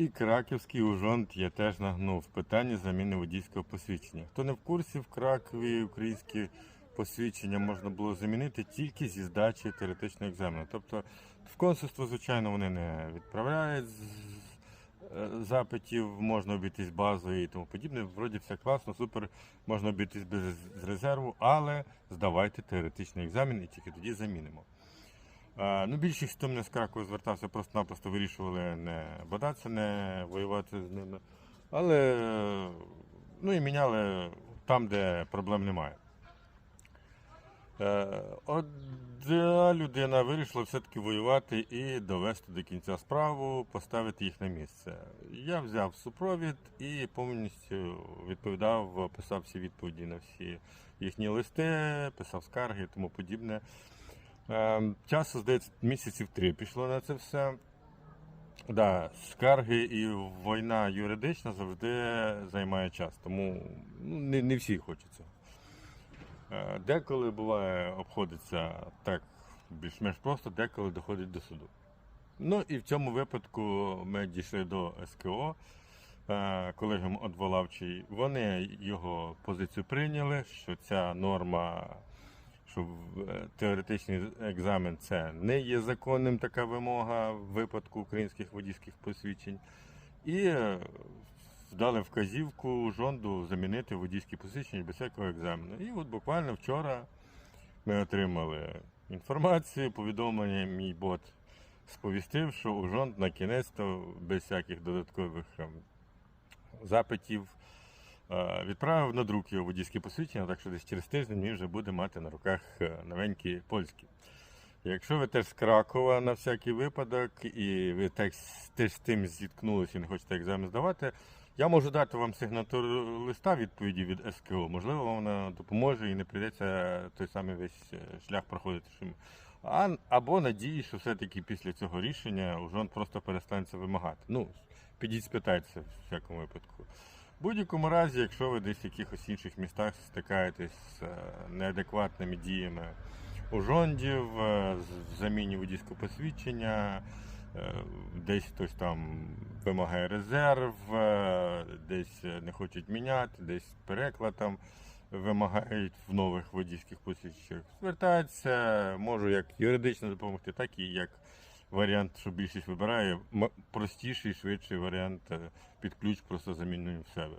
І Краківський ужонт я теж нагнув питання заміни водійського посвідчення. Хто не в курсі, в Кракові українські посвідчення можна було замінити тільки зі здачі теоретичного екзамену. Тобто в консульство, звичайно, вони не відправляють е, запитів, можна обійтись базою і тому подібне. Вроді все класно, супер, можна обійтись без резерву, але здавайте теоретичний екзамен і тільки тоді замінимо. Ну, більшість, хто мене з Кракова звертався, просто-напросто вирішували не бодатися, не воювати з ними. Але ну, і міняли там, де проблем немає. Е, Одна людина вирішила все-таки воювати і довести до кінця справу, поставити їх на місце. Я взяв супровід і повністю відповідав, писав всі відповіді на всі їхні листи, писав скарги і тому подібне. Е, Часу, здається, місяців три пішло на це все. Да, скарги і війна юридична завжди займає час, тому ну, не, не всі хочуть цього. Е, Деколи буває, обходиться так більш-менш просто, деколи доходить до суду. Ну і в цьому випадку ми дійшли до СКО, е, колегіум одволавчий. Вони його позицію прийняли, що ця норма, що е, теоретичний екзамен це не є законним така вимога в випадку українських водійських посвідчень. І е, дали вказівку жонду замінити водійські посвідчення без всякого екзамену. І от буквально вчора ми отримали інформацію, повідомлення, мій бот сповістив, що у жонд на кінець-то без всяких додаткових ем, запитів відправив на друк його водійське посвідчення, так що десь через тиждень він вже буде мати на руках е, новенькі польські. Якщо ви теж з Кракова на всякий випадок, і ви теж, теж з тим зіткнулися і не хочете екзамен здавати, я можу дати вам сигнатуру листа відповіді від СКО. Можливо, вона допоможе і не прийдеться той самий весь е, шлях проходити. А, або надії, що все-таки після цього рішення ужон просто перестане це вимагати. Ну, підіть спитайтеся в всякому випадку. В будь-якому разі, якщо ви десь в якихось інших містах стикаєтесь з е, неадекватними діями ужондів, е, заміні водійського посвідчення, е, десь хтось там вимагає резерв, десь не хочуть міняти, десь переклад там вимагають в нових водійських посвідченнях. Звертайтеся, можу як юридично допомогти, так і як варіант, що більшість вибирає, простіший, швидший варіант е, під ключ, просто замінюємо в себе.